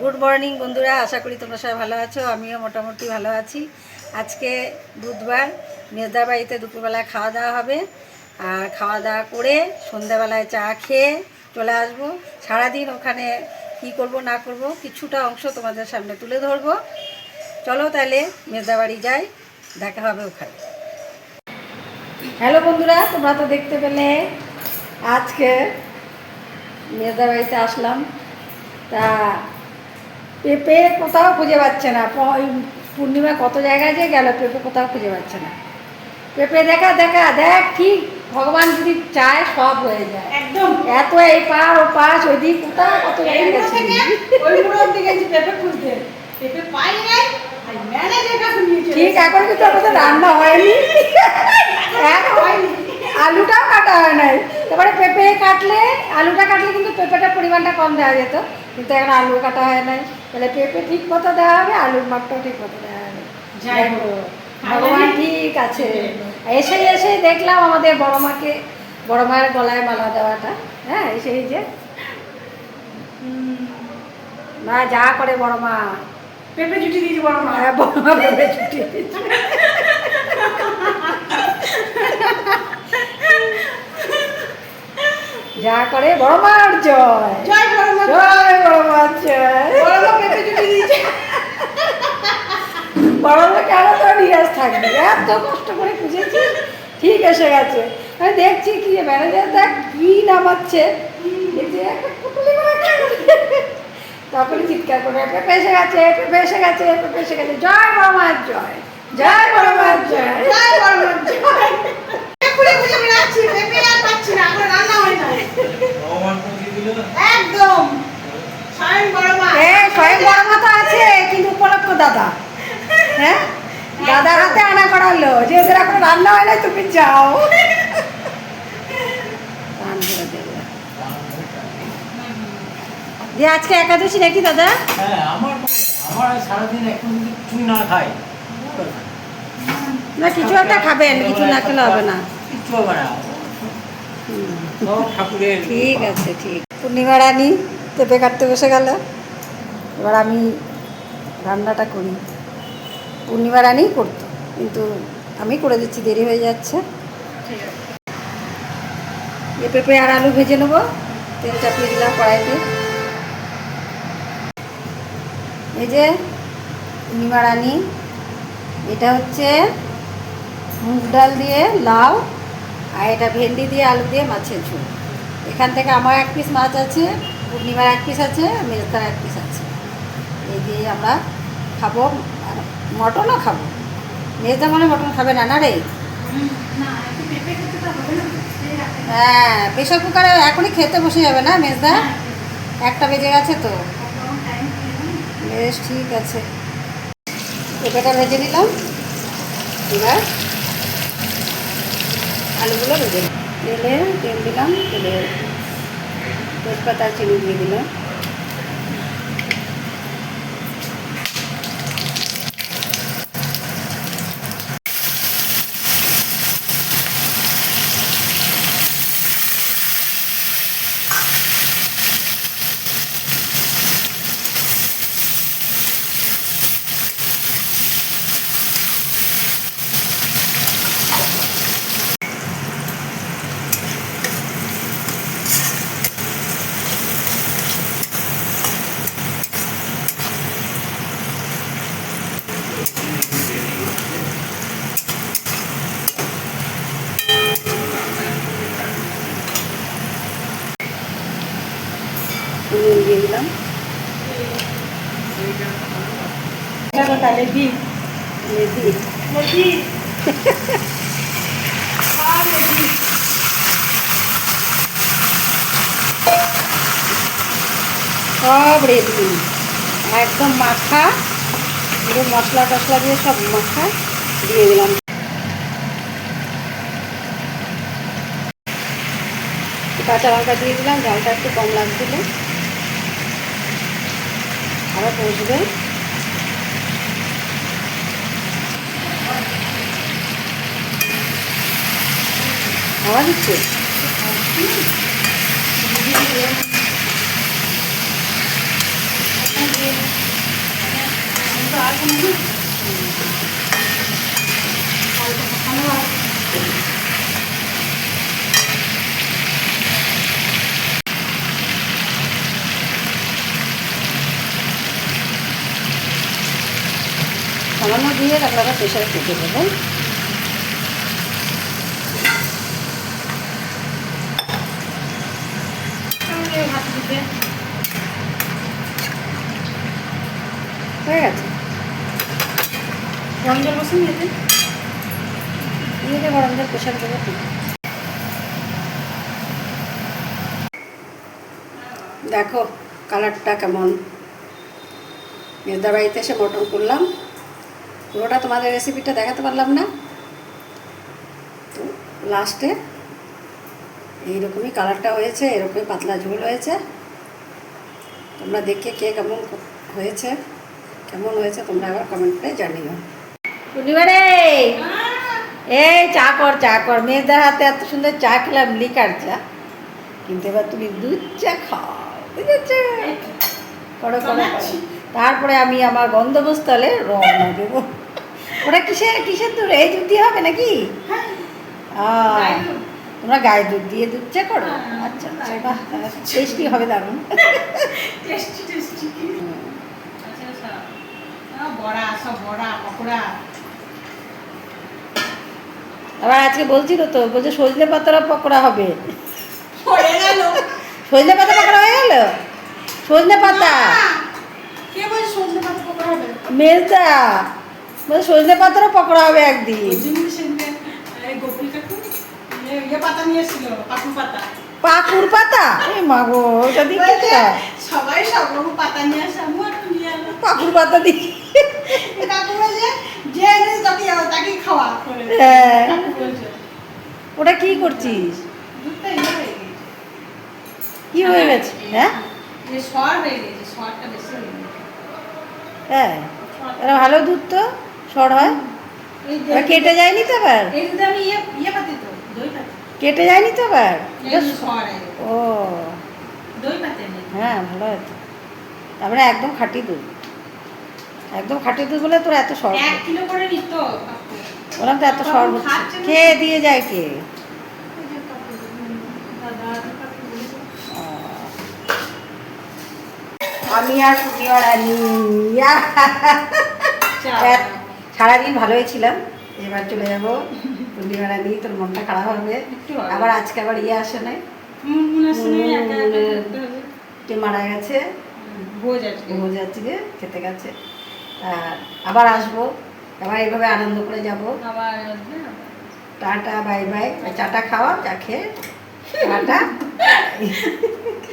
Good morning বন্ধুরা, আশা করি তোমরা সবাই ভালো আছো, আমিও মোটামুটি ভালো আছি। আজকে বুধবার মেজদার বাড়িতে দুপুরবেলায় খাওয়া দাওয়া হবে। আর খাওয়া দাওয়া করে সন্ধ্যাবেলায় চা খেয়ে চলে আসব। সারাদিন ওখানে কি করব, না করব, কিছুটা অংশ তোমাদের সামনে তুলে ধরবো। চলো তাহলে মেজদা বাড়ি যাই, দেখা হবে ওখানে। হ্যালো বন্ধুরা, তোমরা তো দেখতে পেলে, আজকে মেজদা বাড়িতে আসলাম। তা পেঁপে কোথাও খুঁজে পাচ্ছে না। ওই পূর্ণিমা কত জায়গায় যে গেল পেঁপে কোথাও খুঁজে পাচ্ছে না। পেঁপে দেখা দেখা দেখ ঠিক ভগবান যদি চায় সব হয়ে যায়। একদম। এত এই পার ও পাশ ওই দিক কোথাও কত জায়গায় গেছি পেঁপে খুঁজতে। পেঁপে পাই নাই ঠিক এখন কিন্তু আমাদের রান্না হয়নি। হয়নি। আলুটাও কাটা হয় নাই। তারপরে পেঁপে কাটলে আলুটা কাটলে কিন্তু পেঁপেটার পরিমাণটা কম দেওয়া যেত। কিন্তু এখন আলু কাটা হয় নাই। তাহলে পেঁপে ঠিক মতো দেওয়া হবে আলুর মাপটাও ঠিক মতো দেওয়া হবে। ভগবান ঠিক আছে। এসে এসে দেখলাম আমাদের বড় মাকে বড় মায়ের গলায় মালা দেওয়াটা। হ্যাঁ এসেই যে। মা যা করে বড় মা। পেঁপে ছুটি দিয়েছি বড় মা। হ্যাঁ, বড় মা পেঁপে ছুটি দিচ্ছে। যা করে বড় মার জয়। জয় বড় মা জয় বড় মার জয়। বড় মা পেঁপে জুটি দিয়েছে বড় মা কেন তো রিয়াজ থাকবে। এত কষ্ট করে খুঁজেছি ঠিক এসে গেছে। আমি দেখছি কি ম্যানেজার দেখ কি নামাচ্ছে। মারা। তখন চিৎকার করে পেঁপে এসে গেছে পেঁপে এসে গেছে পেঁপে এসে গেছে। জয় বড় মার জয়। জয় বড় মার জয়। জয় বড় মা জয়। বেড়াচ্ছি পেঁপে আর পাচ্ছি না এখন রান্না হয় না একদম। স্বয়ং বড় মা। এ স্বয়ং বড় মা তো আছে কিন্তু উপলক্ষ দাদা। হ্যাঁ? দাদার হাতে আনা করালো যে এখন রান্না হয় না তুমি যাও। দিয়ে আজকে একাদশী নাকি দাদা? হ্যাঁ আমার আমার সারাদিন এখন যদি না খাই না কিছু একটা খাবেন কিছু না খেলে হবে না। কিচ্ছু হবে। না সব ঠাকুরের ঠিক আছে ঠিক। পূর্ণিমা রানী পেঁপে কাটতে বসে গেল। এবার আমি রান্নাটা করি। পূর্ণিমা রানী করতো কিন্তু আমি করে দিচ্ছি দেরি হয়ে যাচ্ছে। এ পেঁপে আর আলু ভেজে নেব। তেল চাপিয়ে দিলাম কড়াইতে। এই যে পূর্ণিমা রানী এটা হচ্ছে মুগ ডাল দিয়ে, লাউ, আর এটা ভেন্ডি দিয়ে, আলু দিয়ে মাছের ঝোল। এখান থেকে আমার এক পিস মাছ আছে, পূর্ণিমার এক পিস আছে মেজদার এক পিস আছে। এই দিয়ে আমরা খাব, আর মটনও খাব। মেজদা মনে মটন খাবে না না রে? হ্যাঁ প্রেশার কুকারে এখনই খেতে বসে যাবে না, মেজদা? একটা বেজে গেছে তো। বেশ, ঠিক আছে। পেঁপেটা ভেজে নিলাম। এবার আলুগুলো ভেজে। তেলে তেল দিলাম তেলে তেজপাতা চিনি দিয়ে দিলাম দিয়ে দিলাম। তাহলে দি। সব রেডি। একদম মাখা। পুরো মশলা টশলা দিয়ে সব মাখা। দিয়ে দিলাম। কাঁচা লঙ্কা দিয়ে দিলাম। ঝালটা একটু কম লাগছিল। আবার বসবে হাওয়া দিচ্ছে? দিয়ে সামান্য দিয়ে তারপরে আবার প্রেশারে ফুটে দেবেন হয়ে গেছে। গরম জল বসে নিয়ে দিয়ে গরম জল প্রেশার দেবো দেখো কালারটা কেমন। বাড়িতে এসে মটন করলাম পুরোটা তোমাদের রেসিপিটা দেখাতে পারলাম না। তো লাস্টে এইরকমই কালারটা হয়েছে এরকমই পাতলা ঝোল হয়েছে। তোমরা দেখে কে কেমন হয়েছে কেমন হয়েছে তোমরা আবার কমেন্ট করে জানিও। পূর্ণিমারে এই চা কর চা কর। মেয়েদের হাতে এত সুন্দর চা খেলাম লিকার চা। কিন্তু এবার তুমি দুধ চা খাও বুঝেছ? করো করো করো। তারপরে আমি আমার গন্ধবস্থলে রওনা দেবো। ওটা কিসের কিসের দুধ এই দুধ দিয়ে হবে নাকি? আহ, তোমরা গায়ে দুধ দিয়ে দুধ চা করো? হ্যাঁ, আচ্ছা বাহ টেস্টি হবে দারুণ। টেস্টি টেস্টি আচ্ছা আচ্ছা। আহ, বড়া সব বড়া পকোড়া। আবার আজকে বলছিল তো বলছে সজনে পকোড়া হবে। সজনে পাতা পকোড়া হয়ে গেল? সজনে পাতা। মেজদা। বলছে সজনে পাতারও পকোড়া হবে একদিন। ইয়ে- পাকুর পাতা। এই মাগো ওটা দিয়ে? সবাই সব রকম পাতা নিয়ে আসে পাকুর পাতা দিয়ে কাকু বলছে যে তাকে তাকে খাওয়া করে হ্যাঁ। ওটা কি করছিস? ইয়ে কি হয়ে গেছে? হ্যাঁ? হয়ে গেছে সরটা বেশি গেছে। এটা ভালো দুধ তো? সর হয়? কেটে যায়নি তো আবার? ইয়ে ইয়ে কেটে যায়নি তো আবার? ও। হ্যাঁ ভালো হয়েছে। তারপরে একদম খাঁটি দুধ একদম খাঁটি দুধ বলে তোর এত সর কাকু ওরকম তো এত সর না। খেয়ে দিয়ে যায় কে? আমি আর চা। এক- সারাদিন ভালোই ছিলাম। এবার চলে যাব। পূর্ণিমা রানী তোর মনটা খারাপ হবে। আবার আজকে আবার ইয়ে আসে নাই। মারা গেছে। ভোজ আজকে। খেতে গেছে। আর আবার আসব। আবার এইভাবে আনন্দ করে যাব। Tata bye bye. চাটা খাওয়া চা খেয়ে টাটা।